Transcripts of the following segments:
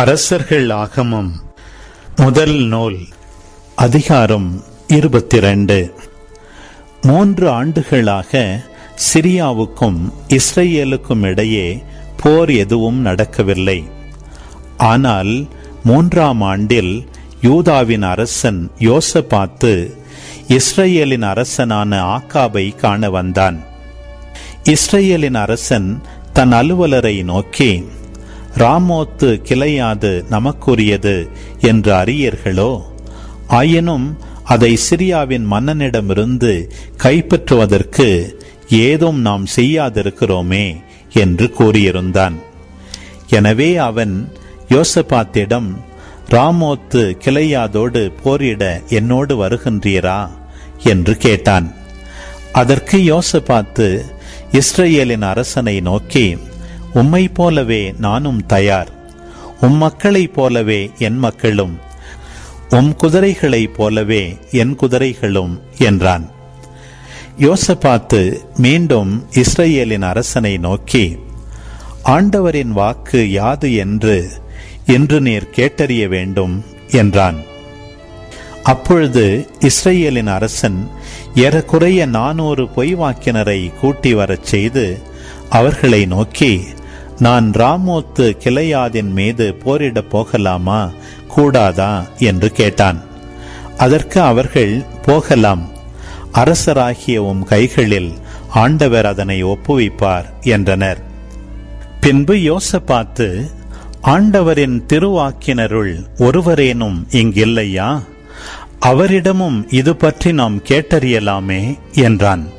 அரசர்கள் ஆகமம். முதல் நூல் அதிகாரம் இருபத்தி ரெண்டு மூன்று ஆண்டுகளாக சிரியாவுக்கும் இஸ்ரேலுக்கும் இடையே போர் எதுவும் நடக்கவில்லை. ஆனால் மூன்றாம் ஆண்டில் யூதாவின் அரசன் யோசபாத்து இஸ்ரேலின் அரசனான ஆக்காபை காண வந்தான். இஸ்ரேலின் அரசன் தன் அலுவலரை நோக்கி ராமோத்து கிளையாது நமக்குரியது என்று அறியீர்களோ? ஆயினும் அதை சிரியாவின் மன்னனிடமிருந்து கைப்பற்றுவதற்கு ஏதும் நாம் செய்யாதிருக்கிறோமே என்று கூறியிருந்தான். எனவே அவன் யோசபாத்திடம் ராமோத்து கிளையாதோடு போரிட என்னோடு வருகின்றீரா? என்று கேட்டான். அதற்கு யோசபாத்து இஸ்ரேலின் அரசனை நோக்கி உம்மை போலவே நானும் தயார். உம் மக்களைப் போலவே என் மக்களும். உம் குதிரைகளைப் போலவே என் குதிரைகளும் என்றான். யோசபாத்து மீண்டும் இஸ்ரேலின் அரசனை நோக்கி ஆண்டவரின் வாக்கு யாது என்று இன்று நீர் கேட்டறிய வேண்டும் என்றான். அப்பொழுது இஸ்ரேலின் அரசன் ஏறக்குறைய நானூறு பொய்வாக்கினரை கூட்டி வரச் செய்து அவர்களை நோக்கி நான் ராமோத்து கிளையாதின் மீது போரிடப் போகலாமா? கூடாதா? என்று கேட்டான். அதற்கு அவர்கள் போகலாம். அரசராகிய உம் கைகளில் ஆண்டவர் அதனை ஒப்புவிப்பார் என்றனர். பின்பு யோசபாத்து ஆண்டவரின் திருவாக்கினருள் ஒருவரேனும் இங்கில்லையா? அவரிடமும் இது பற்றி நாம் கேட்டறியலாமே என்றான்.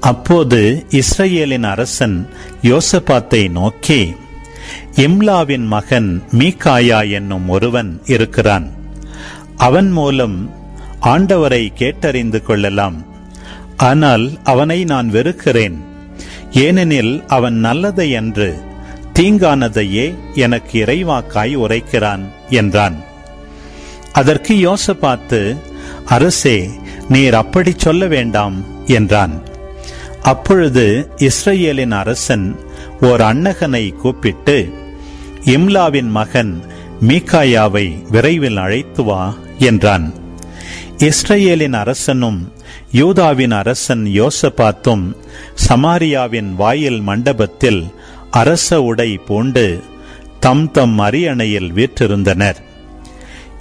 அப்போது இஸ்ரேலின் அரசன் யோசபாத்தை நோக்கி இம்லாவின் மகன் மீகாயா என்னும் ஒருவன் இருக்கிறான். அவன் மூலம் ஆண்டவரை கேட்டறிந்து கொள்ளலாம். ஆனால் அவனை நான் வெறுக்கிறேன். ஏனெனில் அவன் நல்லதை என்று தீங்கானதையே எனக்கு இறைவாக்காய் உரைக்கிறான் என்றான். அதற்கு யோசபாத்து அரசே நீர் அப்படி சொல்ல வேண்டாம் என்றான். அப்பொழுது இஸ்ரேலின் அரசன் ஓர் அன்னகனை கூப்பிட்டு இம்லாவின் மகன் மீகாயாவை விரைவில் அழைத்து வா என்றான். இஸ்ரேலின் அரசனும் யூதாவின் அரசன் யோசபாத்தும் சமாரியாவின் வாயில் மண்டபத்தில் அரச உடை பூண்டு தம் தம் அரியணையில் வீற்றிருந்தனர்.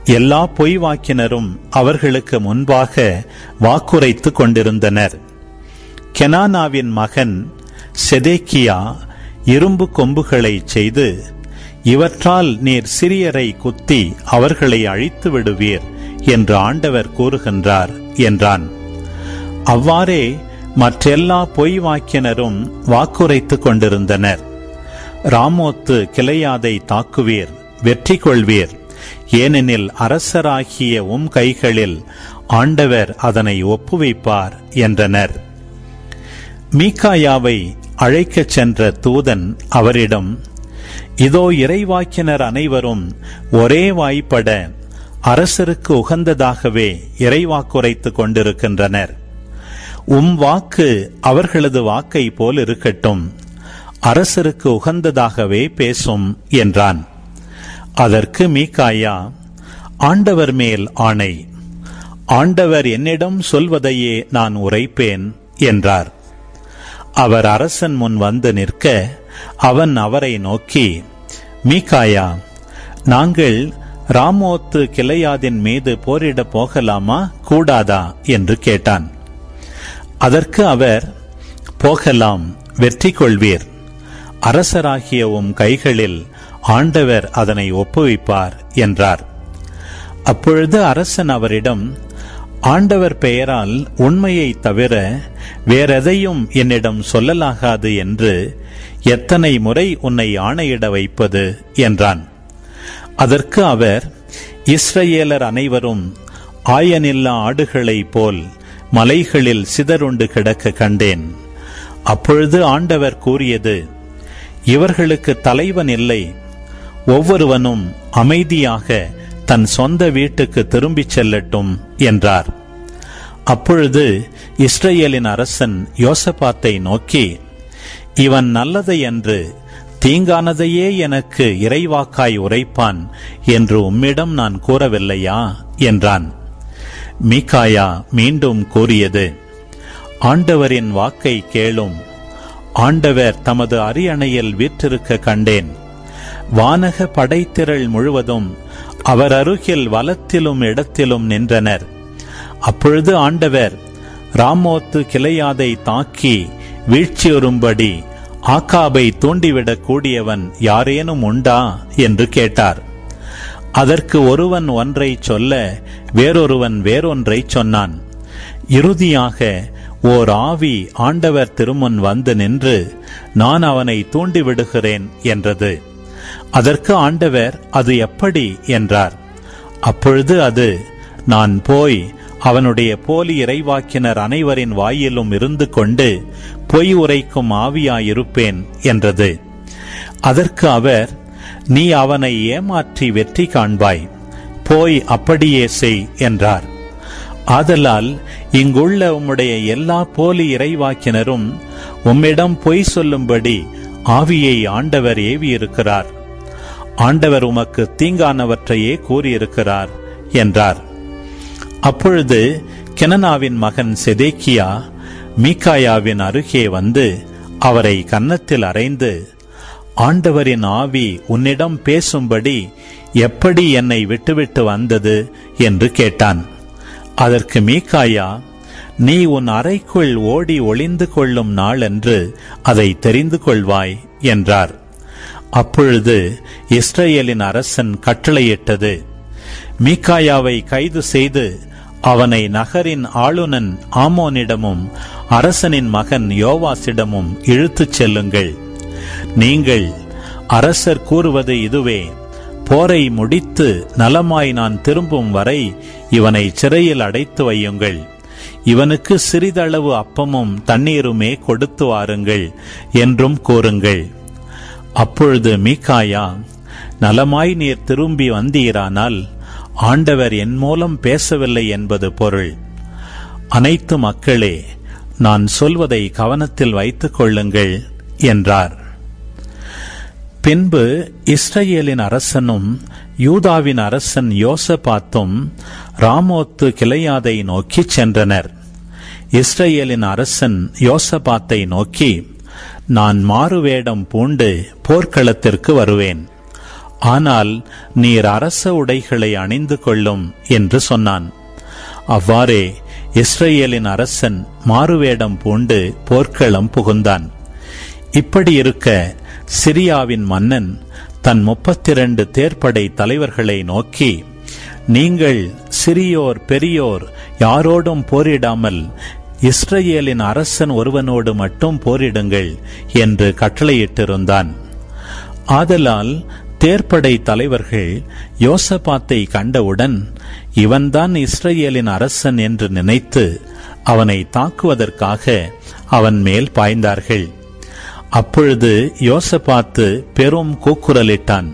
எல்லா பொய்வாக்கினரும் அவர்களுக்கு முன்பாக வாக்குரைத்துக் கொண்டிருந்தனர். கெனானாவின் மகன் செதேக்கியா இரும்பு கொம்புகளை செய்து இவற்றால் நீர் சிறியரை குத்தி அவர்களை அழித்து விடுவீர் என்று ஆண்டவர் கூறுகின்றார் என்றான். அவ்வாறே மற்றெல்லா பொய் வாக்கினரும் வாக்குரைத்துக் கொண்டிருந்தனர். ராமோத்து கிளையாதை தாக்குவீர் வெற்றி கொள்வீர். ஏனெனில் அரசராகிய உம் கைகளில் ஆண்டவர் அதனை ஒப்புவிப்பார் என்றனர். மீகாயாவை அழைக்கச் சென்ற தூதன் அவரிடம் இதோ இறைவாக்கினர் அனைவரும் ஒரே வாய்ப்பட அரசருக்கு உகந்ததாகவே இறைவாக்குரைத்துக் கொண்டிருக்கின்றனர். உம் வாக்கு அவர்களது வாக்கை போல் இருக்கட்டும். அரசருக்கு உகந்ததாகவே பேசும் என்றான். அதற்கு மீகாயா ஆண்டவர் மேல் ஆணை. ஆண்டவர் என்னிடம் சொல்வதையே நான் உரைப்பேன் என்றார். அவர் அரசன் முன் வந்து நிற்க அவன் அவரை நோக்கி மீகாயா நாங்கள் ராமோத்து கிளையாதின் மீது போரிட போகலாமா? கூடாதா? என்று கேட்டான். அதற்கு அவர் போகலாம் வெற்றி கொள்வீர் அரசராகிய உம் கைகளில் ஆண்டவர் அதனை ஒப்புவிப்பார் என்றார். அப்பொழுது அரசன் அவரிடம் ஆண்டவர் பெயரால் உண்மையை தவிர வேறெதையும் என்னிடம் சொல்லலாகாது என்று எத்தனை முறை உன்னை ஆணையிட வைப்பது? என்றான். அதற்கு அவர் இஸ்ரேலர் அனைவரும் ஆயனில்லா ஆடுகளைப் போல் மலைகளில் சிதறுண்டு கிடக்க கண்டேன். அப்பொழுது ஆண்டவர் கூறியது இவர்களுக்கு தலைவன் இல்லை. ஒவ்வொருவனும் அமைதியாக தன் சொந்த வீட்டுக்கு திரும்பிச் செல்லட்டும் என்றார். அப்பொழுது இஸ்ரேலின் அரசன் யோசபாத்தை நோக்கி இவன் நல்லதை என்று தீங்கானதையே எனக்கு இறைவாக்காய் உரைப்பான் என்று உம்மிடம் நான் கூறவில்லையா? என்றான். மீகாயா மீண்டும் கூறியது ஆண்டவரின் வாக்கை கேளும். ஆண்டவர் தமது அரியணையில் வீற்றிருக்க கண்டேன். வானக படைத்திரள் முழுவதும் அவர் அருகில் வலத்திலும் இடத்திலும் நின்றனர். அப்பொழுது ஆண்டவர் ராமோத்து கிளையாதை தாக்கி வீழ்ச்சியுறும்படி ஆக்காபை தூண்டிவிடக் கூடியவன் யாரேனும் உண்டா? என்று கேட்டார். அதற்கு ஒருவன் ஒன்றை சொல்ல வேறொருவன் வேறொன்றை சொன்னான். இறுதியாக ஓர் ஆவி ஆண்டவர் திருமுன் வந்து நின்று நான் அவனை தூண்டிவிடுகிறேன் என்றது. அதற்கு ஆண்டவர் அது எப்படி? என்றார். அப்பொழுது அது நான் போய் அவனுடைய போலி இறைவாக்கினர் அனைவரின் வாயிலும் இருந்து கொண்டு பொய் உரைக்கும் ஆவியாயிருப்பேன் என்றது. அதற்கு அவர் நீ அவனை ஏமாற்றி வெற்றி காண்பாய். போய் அப்படியே செய் என்றார். ஆதலால் இங்குள்ள உம்முடைய எல்லா போலி இறைவாக்கினரும் உம்மிடம் பொய் சொல்லும்படி ஆவியை ஆண்டவர் ஏவியிருக்கிறார். ஆண்டவர் உமக்கு தீங்கானவற்றையே கூறியிருக்கிறார் என்றார். அப்பொழுது கெனனாவின் மகன் செதேக்கியா மீகாயாவின் அருகே வந்து அவரை கன்னத்தில் அறைந்து ஆண்டவரின் ஆவி உன்னிடம் பேசும்படி எப்படி என்னை விட்டுவிட்டு வந்தது? என்று கேட்டான். அதற்கு மீகாயா நீ உன் அறைக்குள் ஓடி ஒளிந்து கொள்ளும் நாளன்று அதை தெரிந்து கொள்வாய் என்றார். அப்பொழுது இஸ்ரேலின் அரசன் கட்டளையிட்டது. மீகாயாவை கைது செய்து அவனை நகரின் ஆளுநன் ஆமோனிடமும் அரசனின் மகன் யோவாசிடமும் இழுத்துச் செல்லுங்கள். நீங்கள் அரசர் கூறுவது இதுவே போரை முடித்து நலமாய் நான் திரும்பும் வரை இவனை சிறையில் அடைத்து வையுங்கள். இவனுக்கு சிறிதளவு அப்பமும் தண்ணீருமே கொடுத்து வாருங்கள் என்றும் கூறுங்கள். அப்பொழுது மீகாயா நலமாய் நீர் திரும்பி வந்தீரானால் ஆண்டவர் என் மூலம் பேசவில்லை என்பது பொருள். அனைத்து மக்களே நான் சொல்வதை கவனத்தில் வைத்துக் கொள்ளுங்கள் என்றார். பின்பு இஸ்ரேலின் அரசனும் யூதாவின் அரசன் யோசபாத்தும் ராமோத்து கிளையாதை நோக்கிச் சென்றனர். இஸ்ரேலின் அரசன் யோசபாத்தை நோக்கி நான் மாறுவேடம் பூண்டு போர்க்களத்திற்கு வருவேன். ஆனால் நீர் அரச உடைகளை அணிந்து கொள்ளும் என்று சொன்னான். அவ்வாறே இஸ்ரேலின் அரசன் மாறுவேடம் பூண்டு போர்க்களம் புகுந்தான். இப்படி இருக்க சிரியாவின் மன்னன் தன் முப்பத்திரண்டு தேர்ப்படை தலைவர்களை நோக்கி நீங்கள் சிறியோர் பெரியோர் யாரோடும் போரிடாமல் இஸ்ரேலின் அரசன் ஒருவனோடு மட்டும் போரிடுங்கள் என்று கட்டளையிட்டிருந்தான். ஆதலால் தேர்ப்படை தலைவர்கள் யோசபாத்தை கண்டவுடன் இவன்தான் இஸ்ரேலின் அரசன் என்று நினைத்து அவனை தாக்குவதற்காக அவன் மேல் பாய்ந்தார்கள். அப்பொழுது யோசபாத்து பெரும் கூக்குரலிட்டான்.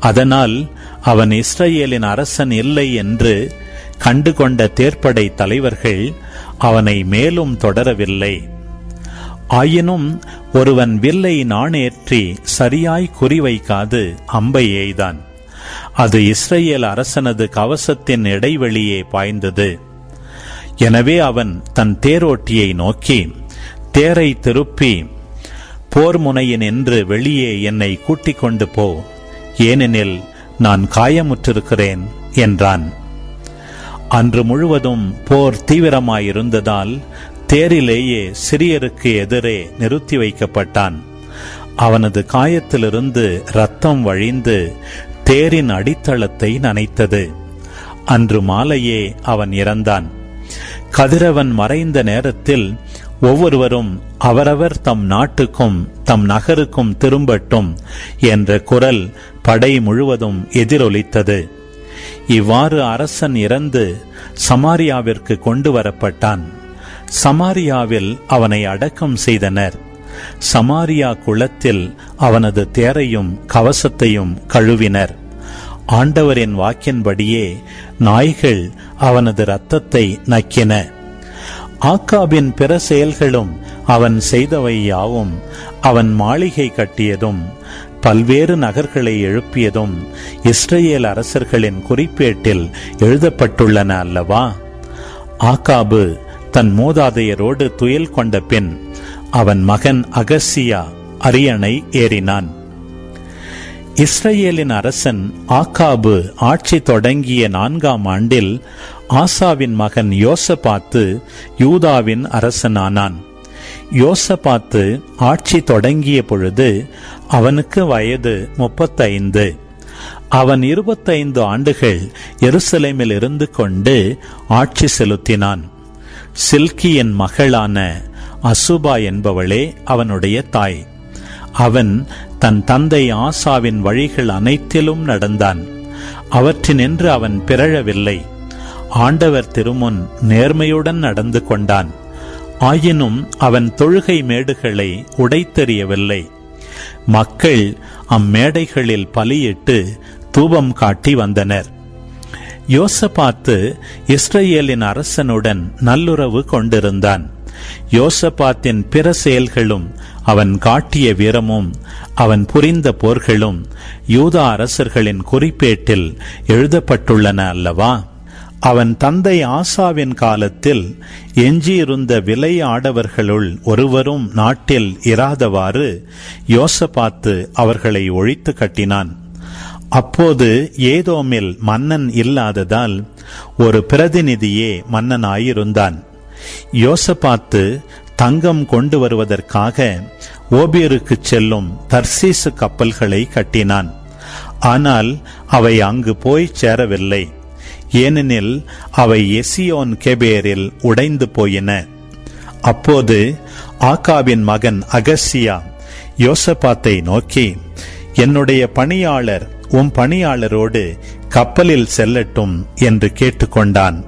அதனால் அவன் இஸ்ரேலின் அரசன் இல்லை என்று கண்டுகொண்ட தேர்ப்படை தலைவர்கள் அவனை மேலும் தொடரவில்லை. ஆயினும் ஒருவன் வில்லை நாணேற்றி சரியாய் குறிவைக்காது அம்பை எய்தான். அது இஸ்ரேல் அரசனது கவசத்தின் இடைவெளியே பாய்ந்தது. எனவே அவன் தன் தேரோட்டியை நோக்கி தேரை திருப்பி போர் முனையின் என்று வெளியே என்னை கூட்டிக் கொண்டு போ. ஏனெனில் நான் காயமுற்றிருக்கிறேன் என்றான். அன்று முழுவதும் போர் தீவிரமாயிருந்ததால் தேரிலேயே சிறியருக்கு எதிரே நிறுத்தி வைக்கப்பட்டான். அவனது காயத்திலிருந்து ரத்தம் வழிந்து தேரின் அடித்தளத்தை நனைத்தது. அன்று மாலையே அவன் இறந்தான். கதிரவன் மறைந்த நேரத்தில் ஒவ்வொருவரும் அவரவர் தம் நாட்டுக்கும் தம் நகருக்கும் திரும்பட்டும் என்ற குரல் படை முழுவதும் எதிரொலித்தது. இவ்வாறு அரசன் இறந்து சமாரியாவிற்கு கொண்டு வரப்பட்டான். சமாரியாவில் அவனை அடக்கம் செய்தனர். சமாரியா குளத்தில் அவனது தேரையும் கவசத்தையும் கழுவினர். ஆண்டவரின் வாக்கின்படியே நாய்கள் அவனது இரத்தத்தை நக்கின. ஆக்காபின் பிற செயல்களும் அவன் செய்தவை யாவும் அவன் மாளிகை கட்டியதும் பல்வேறு நகர்களை எழுப்பியதும் இஸ்ரேல் அரசர்களின் குறிப்பேட்டில் எழுதப்பட்டுள்ளன அல்லவா? ஆகாபு தன் மூதாதையரோடு துயில் கொண்ட பின் அவன் மகன் அகசியா அரியணை ஏறினான். இஸ்ரேலின் அரசன் ஆகாபு ஆட்சி தொடங்கிய நான்காம் ஆண்டில் ஆசாவின் மகன் யோசபாத்து யூதாவின் அரசனானான். யோசபாத்து ஆட்சி தொடங்கிய பொழுது அவனுக்கு வயது முப்பத்தைந்து. அவன் இருபத்தைந்து ஆண்டுகள் எருசலேமில் இருந்து கொண்டு ஆட்சி செலுத்தினான். சில்கியின் மகளான அசுபா என்பவளே அவனுடைய தாய். அவன் தன் தந்தை ஆசாவின் வழிகள் அனைத்திலும் நடந்தான். அவற்றினின்று அவன் பிறழவில்லை. ஆண்டவர் திருமுன் நேர்மையுடன் நடந்து கொண்டான். ஆயினும் அவன் தொழுகை மேடுகளை உடைத்தெறியவில்லை. மக்கள் அம்மேடைகளில் பலியிட்டு தூபம் காட்டி வந்தனர். யோசபாத்து இஸ்ரேலின் அரசனுடன் நல்லுறவு கொண்டிருந்தான். யோசபாத்தின் பிற செயல்களும் அவன் காட்டிய வீரமும் அவன் புரிந்த போர்களும் யூதா அரசர்களின் குறிப்பேட்டில் எழுதப்பட்டுள்ளன அல்லவா? அவன் தந்தை ஆசாவின் காலத்தில் எஞ்சியிருந்த விலை ஆடவர்களுள் ஒருவரும் நாட்டில் இராதவாறு யோசபாத்து அவர்களை ஒழித்து கட்டினான். அப்போது ஏதோமில் மன்னன் இல்லாததால் ஒரு பிரதிநிதியே மன்னனாயிருந்தான். யோசபாத்து தங்கம் கொண்டு வருவதற்காக ஓபியருக்கு செல்லும் தர்சீசு கப்பல்களை கட்டினான். ஆனால் அவை அங்கு போய் சேரவில்லை. ஏனெனில் அவை எசியோன் கெபேரில் உடைந்து போயின. அப்போது ஆகாவின் மகன் அகசியா யோசபாத்தை நோக்கி என்னுடைய பணியாளர் உம் பணியாளரோடு கப்பலில் செல்லட்டும் என்று கேட்டுக்கொண்டான்.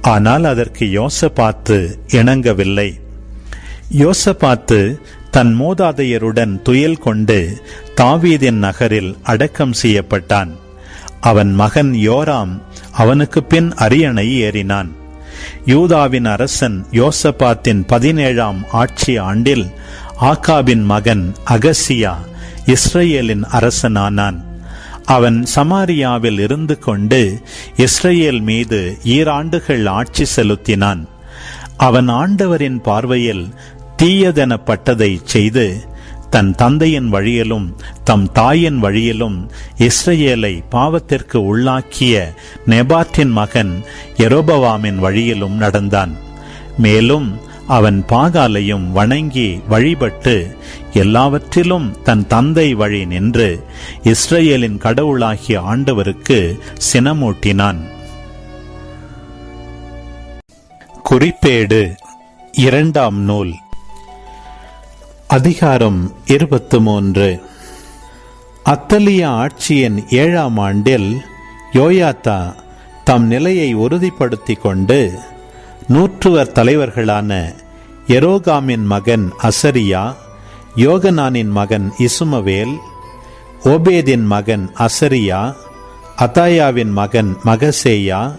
ஆனால் அதற்கு யோசபாத்து இணங்கவில்லை. யோசபாத்து தன் மூதாதையருடன் துயல் கொண்டு தாவீதின் நகரில் அடக்கம் செய்யப்பட்டான். அவன் மகன் யோராம் அவனுக்கு பின் அரியணை ஏறினான். யூதாவின் அரசன் யோசபாத்தின் பதினேழாம் ஆட்சி ஆண்டில் ஆகாபின் மகன் அகசியா இஸ்ரேலின் அரசனானான். அவன் சமாரியாவில் இருந்து கொண்டு இஸ்ரேல் மீது ஈராண்டுகள் ஆட்சி செலுத்தினான். அவன் ஆண்டவரின் பார்வையில் தீயதெனப்பட்டதை செய்து தன் தந்தையின் வழியிலும் தம் தாயின் வழியிலும் இஸ்ரேலை பாவத்திற்கு உள்ளாக்கிய நெபாத்தின் மகன் எரோபவாமின் வழியிலும் நடந்தான். மேலும் அவன் பாகாலையும் வணங்கி வழிபட்டு எல்லாவற்றிலும் தன் தந்தை வழி நின்று இஸ்ரேலின் கடவுளாகிய ஆண்டவருக்கு சினமூட்டினான். குறிப்பேடு இரண்டாம் நூல். அதிகாரம் இருபத்து மூன்று அத்தலிய ஆட்சியின் ஏழாம் ஆண்டில் யோயாத்தா தம் நிலையை உறுதிப்படுத்தி கொண்டு நூற்றுவர் தலைவர்களான எரோகாமின் மகன் அசரியா யோகனானின் மகன் இசுமவேல் ஓபேதின் மகன் அசரியா அதாயாவின் மகன் மகசேயா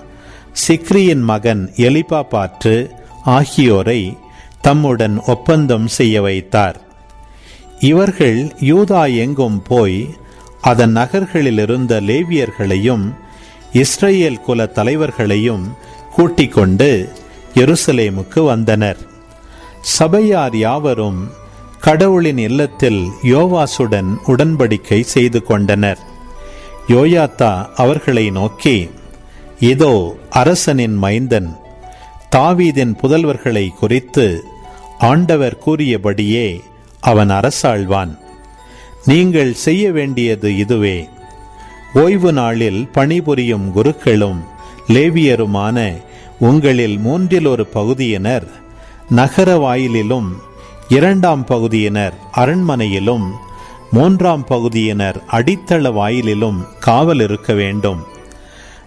சிக்ரியின் மகன் எலிபா பாற்று ஆகியோரை தம்முடன் ஒப்பந்தம் செய்ய வைத்தார். இவர்கள் யூதா எங்கும் போய் அதன் நகர்களில் இருந்த லேவியர்களையும் இஸ்ரேல் குல தலைவர்களையும் கூட்டிக் கொண்டு எருசலேமுக்கு வந்தனர். சபையார் யாவரும் கடவுளின் இல்லத்தில் யோவாசுடன் உடன்படிக்கை செய்து கொண்டனர். யோயாத்தா அவர்களை நோக்கி இதோ அரசனின் மைந்தன் தாவீதின் புதல்வர்களை குறித்து ஆண்டவர் கூறியபடியே அவன் அரசாழ்வான் நீங்கள் செய்ய வேண்டியது இதுவே. ஓய்வு நாளில் பணிபுரியும் குருக்களும் லேவியருமான உங்களில் மூன்றில் ஒரு பகுதியினர் நகர வாயிலிலும் இரண்டாம் பகுதியினர் அரண்மனையிலும் மூன்றாம் பகுதியினர் அடித்தள வாயிலிலும் காவல் இருக்க வேண்டும்.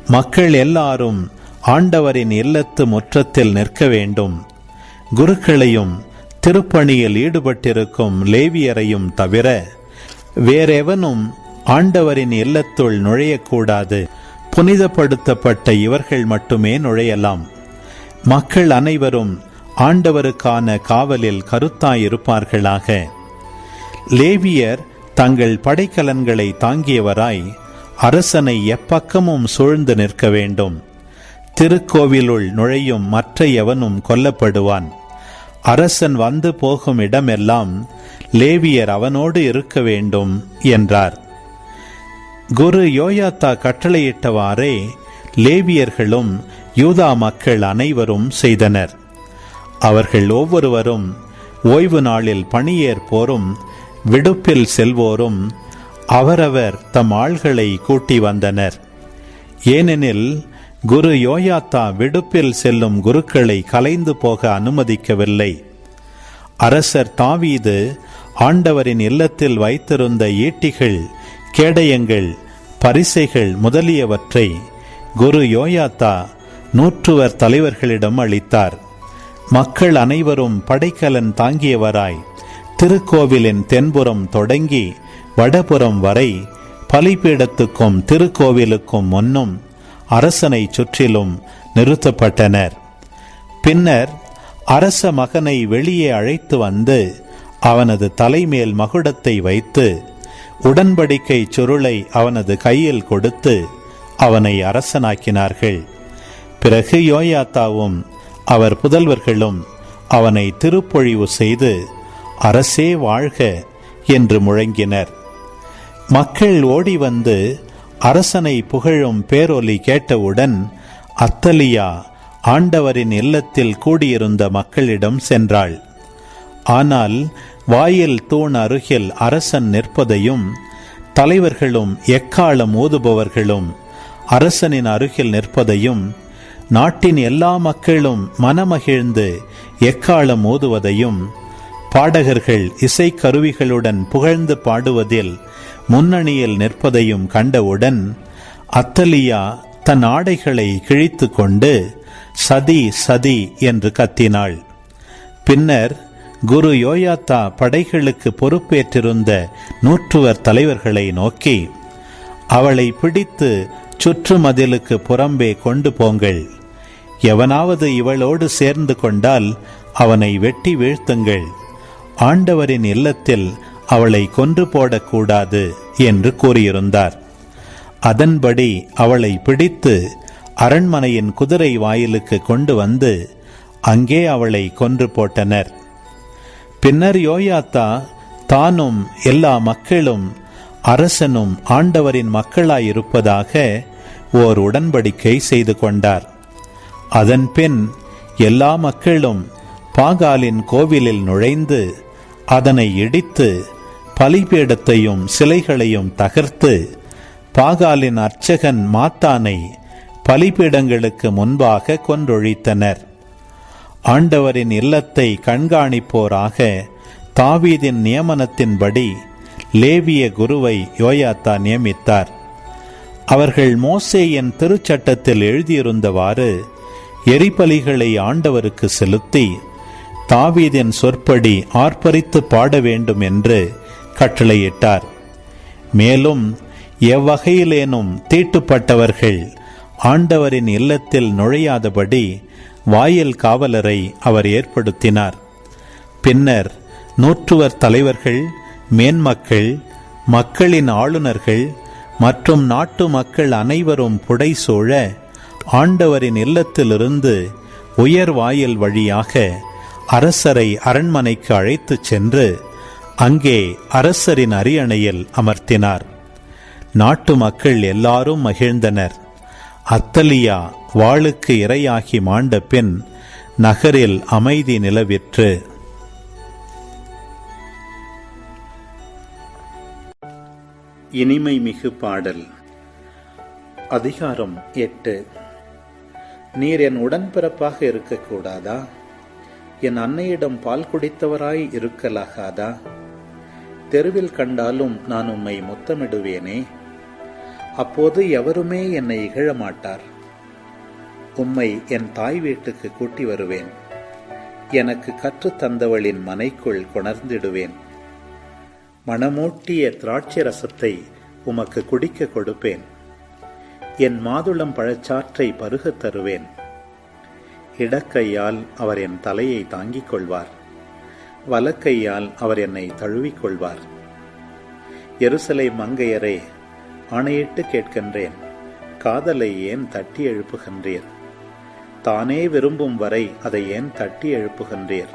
மக்கள் எல்லாரும் ஆண்டவரின் இல்லத்து முற்றத்தில் நிற்க வேண்டும். குருக்களையும் திருப்பணியில் ஈடுபட்டிருக்கும் லேவியரையும் தவிர வேறெவனும் ஆண்டவரின் இல்லத்துள் நுழையக்கூடாது. புனிதப்படுத்தப்பட்ட இவர்கள் மட்டுமே நுழையலாம். மக்கள் அனைவரும் ஆண்டவருக்கான காவலில் கருத்தாயிருப்பார்களாக. லேவியர் தங்கள் படைக்கலன்களை தாங்கியவராய் அரசனை எப்பக்கமும் சூழ்ந்து நிற்க வேண்டும். திருக்கோவிலுள் நுழையும் மற்ற எவனும் கொல்லப்படுவான். அரசன் வந்து போகும் இடமெல்லாம் லேவியர் அவனோடு இருக்க வேண்டும் என்றார். குரு யோயாத்தா கட்டளையிட்டவாறே லேவியர்களும் யூதா மக்கள் அனைவரும் செய்தனர். அவர்கள் ஒவ்வொருவரும் ஓய்வு நாளில் பணியேற்போரும் விடுப்பில் செல்வோரும் அவரவர் தம் ஆள்களை கூட்டி வந்தனர். ஏனெனில் குரு யோயாத்தா விடுப்பில் செல்லும் குருக்களை கலைந்து போக அனுமதிக்கவில்லை. அரசர் தாவீது ஆண்டவரின் இல்லத்தில் வைத்திருந்த ஈட்டிகள் கேடயங்கள் பரிசைகள் முதலியவற்றை குரு யோயாத்தா நூற்றுவர் தலைவர்களிடம் அளித்தார். மக்கள் அனைவரும் படைக்கலன் தாங்கியவராய். திருக்கோவிலின் தென்புறம் தொடங்கி வடபுறம் வரை பலிபீடத்துக்கும் திருக்கோவிலுக்கும் முன்னும் அரசனை சுற்றிலும் நிறுத்தப்பட்டனர். பின்னர் அரச மகனை வெளியே அழைத்து வந்து அவனது தலைமேல் மகுடத்தை வைத்து உடன்படிக்கை சுருளை அவனது கையில் கொடுத்து அவனை அரசனாக்கினார்கள். பிறகு யோயாத்தாவும் அவர் புதல்வர்களும் அவனை திருப்பொழிவு செய்து அரசே வாழ்க என்று முழங்கினர். மக்கள் ஓடி வந்து அரசனை புகழும் பேரொலி கேட்டவுடன் அத்தலியா ஆண்டவரின் இல்லத்தில் கூடியிருந்த மக்களிடம் சென்றாள். ஆனால் வாயில் தூண் அருகில் அரசன் நிற்பதையும் தலைவர்களும் எக்காலம் ஊதுபவர்களும் அரசனின் அருகில் நிற்பதையும் நாட்டின் எல்லா மக்களும் மனமகிழ்ந்து எக்காலம் ஓதுவதையும் பாடகர்கள் இசைக்கருவிகளுடன் புகழ்ந்து பாடுவதில் முன்னணியில் நிற்பதையும் கண்டவுடன் அத்தலியா தன் ஆடைகளை கிழித்து கொண்டு சதி சதி என்று கத்தினாள். பின்னர் குரு யோயாத்தா படைகளுக்கு பொறுப்பேற்றிருந்த நூற்றுவர் தலைவர்களை நோக்கி அவளை பிடித்து சுற்றுமதிலுக்கு புறம்பே கொண்டு போங்கள். எவனாவது இவளோடு சேர்ந்து கொண்டால் அவனை வெட்டி வீழ்த்துங்கள். ஆண்டவரின் இல்லத்தில் அவளை கொன்று போடக்கூடாது என்று கூறியிருந்தார். அதன்படி அவளை பிடித்து அரண்மனையின் குதிரை வாயிலுக்கு கொண்டு வந்து அங்கே அவளை கொன்று போட்டனர். பின்னர் யோயாத்தா தானும் எல்லா மக்களும் அரசனும் ஆண்டவரின் மக்களாயிருப்பதாக ஓர் உடன்படிக்கை செய்து கொண்டார். அதன்பின் எல்லா மக்களும் பாகாலின் கோவிலில் நுழைந்து அதனை இடித்து பலிபீடத்தையும் சிலைகளையும் தகர்த்து பாகாலின் அர்ச்சகன் மாத்தானை பலிபீடங்களுக்கு முன்பாக கொன்றொழித்தனர். ஆண்டவரின் இல்லத்தை கண்காணிப்போராக தாவீதின் நியமனத்தின்படி லேவிய குருவை யோயாத்தா நியமித்தார். அவர்கள் மோசேயின் திருச்சட்டத்தில் எழுதியிருந்தவாறு எரிபலிகளை ஆண்டவருக்கு செலுத்தி தாவீதின் சொற்படி ஆர்ப்பரித்து பாட வேண்டும் என்று கட்டளையிட்டார். மேலும் எவ்வகையிலேனும் தீட்டுப்பட்டவர்கள் ஆண்டவரின் இல்லத்தில் நுழையாதபடி வாயில் காவலரை அவர் ஏற்படுத்தினார். பின்னர் நூற்றுவர் தலைவர்கள் மேன்மக்கள் மக்களின் ஆளுநர்கள் மற்றும் நாட்டு மக்கள் அனைவரும் புடைசூழ ஆண்டவரின் இல்லத்திலிருந்து உயர் வாயில் வழியாக அரசரை அரண்மனைக்கு அழைத்துச் சென்று அங்கே அரசரின் அரியணையில் அமர்த்தினார். நாட்டு மக்கள் எல்லாரும் மகிழ்ந்தனர். அத்தலியா வாளுக்கு இரையாகி மாண்ட பின் நகரில் அமைதி நிலவிற்று. இனிமை மிகு பாடல். அதிகாரம் எட்டு. நீர் என் உடன்பிறப்பாக இருக்கக்கூடாதா? என் அன்னையிடம் பால் குடித்தவராய் இருக்கலாகாதா? தெருவில் கண்டாலும் நான் உம்மை முத்தமிடுவேனே. அப்போது எவருமே என்னை இகழ மாட்டார். உம்மை என் தாய் வீட்டுக்கு கூட்டி வருவேன். எனக்கு கற்றுத் தந்தவளின் மனைக்குள் கொணர்ந்திடுவேன். மணமூட்டிய திராட்சை ரசத்தை உமக்கு குடிக்க கொடுப்பேன். என் மாதுளம் பழச்சாற்றை பருகத் தருவேன். இடக்கையால் அவர் என் தலையை தாங்கிக் கொள்வார். வலக்கையால் அவர் என்னை தழுவிக் கொள்வார். எருசலை மங்கையரே ஆணையிட்டு கேட்கின்றேன். காதலை ஏன் தட்டி எழுப்புகின்றீர்? தானே விரும்பும் வரை அதை ஏன் தட்டி எழுப்புகின்றீர்?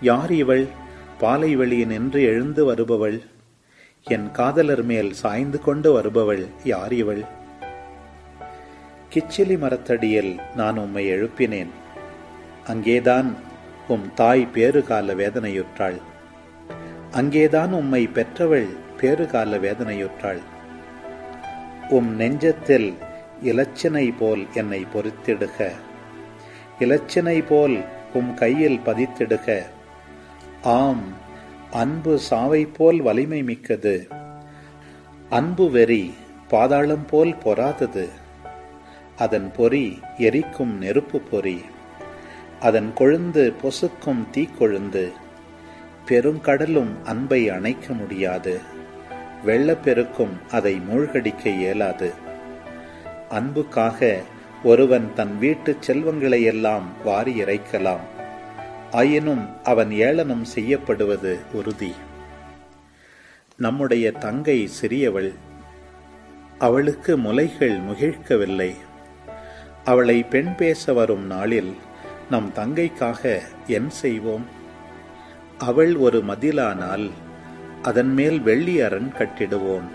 யார் இவள்? பாலை வெளியினின்று எழுந்து வருபவள்? என் காதலர் மேல் சாய்ந்து கொண்டு வருபவள் யார் இவள்? கிச்சிலி மரத்தடியில் நான் உம்மை எழுப்பினேன். அங்கேதான் உம் தாய் பேறுகால வேதனையுற்றாள். அங்கேதான் உம்மை பெற்றவள் பேறுகால வேதனையுற்றாள். உம் நெஞ்சத்தில் இலச்சினை போல் என்னை பொறித்திடுக. இலச்சினை போல் உம் கையில் பதித்திடுக. ஆம் அன்பு சாவை போல் வலிமை மிக்கது. அன்பு வெறி பாதாளம் போல் பொறாதது. அதன் பொறி எரிக்கும் நெருப்பு பொறி. அதன் கொழுந்து பொசுக்கும் தீக்கொழுந்து பெருங்கடலும் அன்பை அணைக்க முடியாது. வெள்ளப்பெருக்கும் அதை மூழ்கடிக்க இயலாது. அன்புக்காக ஒருவன் தன் வீட்டுச் செல்வங்களையெல்லாம் வாரி இறைக்கலாம். ஆயினும் அவன் ஏளனம் செய்யப்படுவது உறுதி. நம்முடைய தங்கை சிறியவள். அவளுக்கு முலைகள் முகிழ்க்கவில்லை. அவளை பெண் பேச வரும் நாளில் நம் தங்கைக்காக என் செய்வோம். அவள் ஒரு மதிலானால் அதன் மேல் வெள்ளி அரண் கட்டிடுவோம்.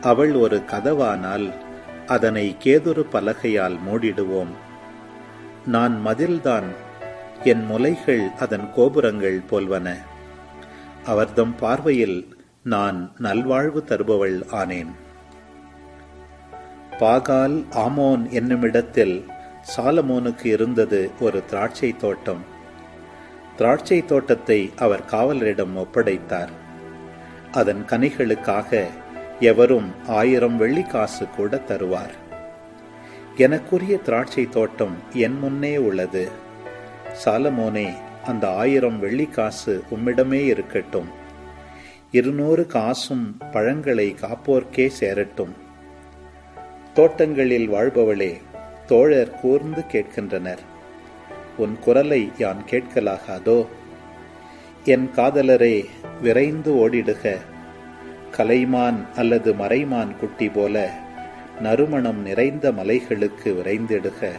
அவள் ஒரு கதவானால் அதனை கேதுரு பலகையால் மூடிடுவோம். நான் மதில்தான் என் முலைகள் அதன் கோபுரங்கள் போல்வன. அவர்தம் பார்வையில் நான் நல்வாழ்வு தருபவள் ஆனேன். பாகால் ஆமோன் என்னுமிடத்தில் சாலமோனுக்கு இருந்தது ஒரு திராட்சை தோட்டம். திராட்சை தோட்டத்தை அவர் காவலரிடம் ஒப்படைத்தார். அதன் கனிகளுக்காக எவரும் ஆயிரம் வெள்ளிக்காசு கூட தருவார். எனக்குரிய திராட்சை தோட்டம் என் முன்னே உள்ளது. சாலமோனே அந்த ஆயிரம் வெள்ளிக்காசு உம்மிடமே இருக்கட்டும். இருநூறு காசும் பழங்களை காப்போர்க்கே சேரட்டும். தோட்டங்களில் வாழ்பவளே தோழர் கூர்ந்து கேட்கின்றனர். உன் குரலை யான் கேட்கலாகாதோ? என் காதலரே விரைந்து ஓடிடுக. கலைமான் அல்லது மறைமான் குட்டி போல நறுமணம் நிறைந்த மலைகளுக்கு விரைந்திடுக.